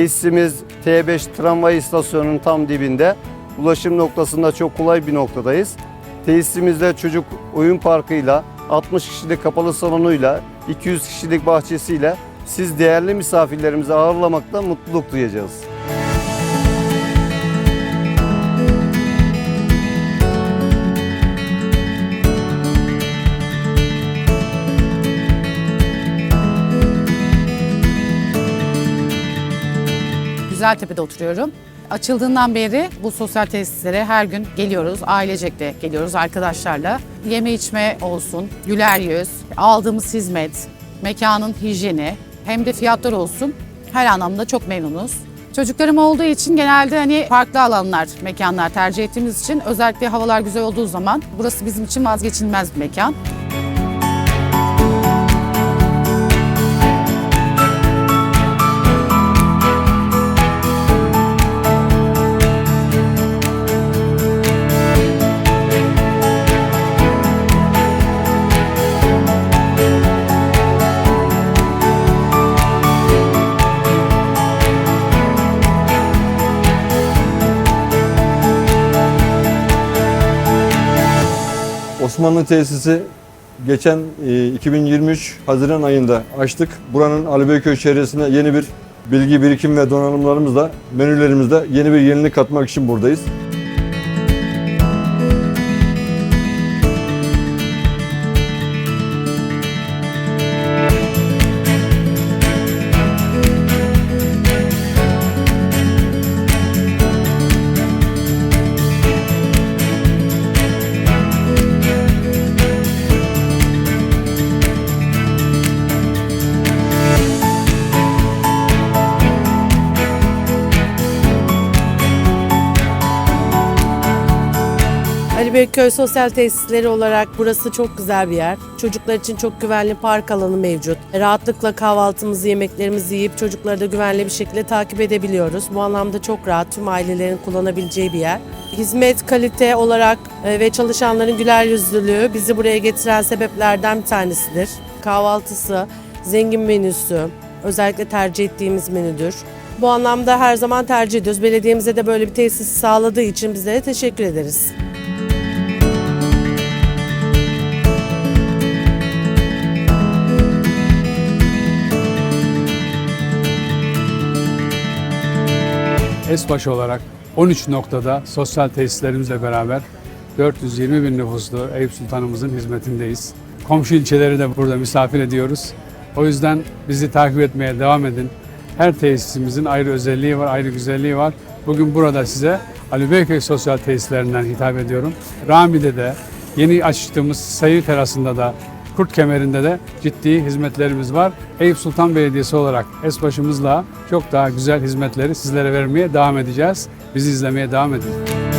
Tesisimiz T5 tramvay istasyonunun tam dibinde. Ulaşım noktasında çok kolay bir noktadayız. Tesisimizde çocuk oyun parkıyla, 60 kişilik kapalı salonuyla, 200 kişilik bahçesiyle siz değerli misafirlerimizi ağırlamakta mutluluk duyacağız. Güzeltepe'de oturuyorum. Açıldığından beri bu sosyal tesislere her gün geliyoruz. Ailecek de geliyoruz arkadaşlarla. Yeme içme olsun, güler yüz, aldığımız hizmet, mekanın hijyeni hem de fiyatlar olsun. Her anlamda çok memnunuz. Çocuklarım olduğu için genelde hani farklı alanlar, mekanlar tercih ettiğimiz için özellikle havalar güzel olduğu zaman burası bizim için vazgeçilmez bir mekan. Osmanlı tesisi geçen e, 2023 Haziran ayında açtık. Buranın Ali Beyköy çevresine yeni bir bilgi birikim ve donanımlarımızla menülerimizde yeni bir yenilik katmak için buradayız. Ali Beyköy Sosyal Tesisleri olarak burası çok güzel bir yer. Çocuklar için çok güvenli park alanı mevcut. Rahatlıkla kahvaltımızı, yemeklerimizi yiyip çocukları da güvenli bir şekilde takip edebiliyoruz. Bu anlamda çok rahat, tüm ailelerin kullanabileceği bir yer. Hizmet kalite olarak e, ve çalışanların güler yüzlülüğü bizi buraya getiren sebeplerden bir tanesidir. Kahvaltısı, zengin menüsü, özellikle tercih ettiğimiz menüdür. Bu anlamda her zaman tercih ediyoruz. Belediyemize de böyle bir tesis sağladığı için bizlere teşekkür ederiz. Esbaş olarak 13 noktada sosyal tesislerimizle beraber 420 bin nüfuslu Eyüp Sultanımızın hizmetindeyiz. Komşu ilçeleri de burada misafir ediyoruz. O yüzden bizi takip etmeye devam edin. Her tesisimizin ayrı özelliği var, ayrı güzelliği var. Bugün burada size Ali Beyköy Sosyal Tesislerinden hitap ediyorum. Rami'de de yeni açtığımız sayı terasında da Kurt Kemeri'nde de ciddi hizmetlerimiz var. Eyüp Sultan Belediyesi olarak Esbaşımızla çok daha güzel hizmetleri sizlere vermeye devam edeceğiz. Bizi izlemeye devam edin.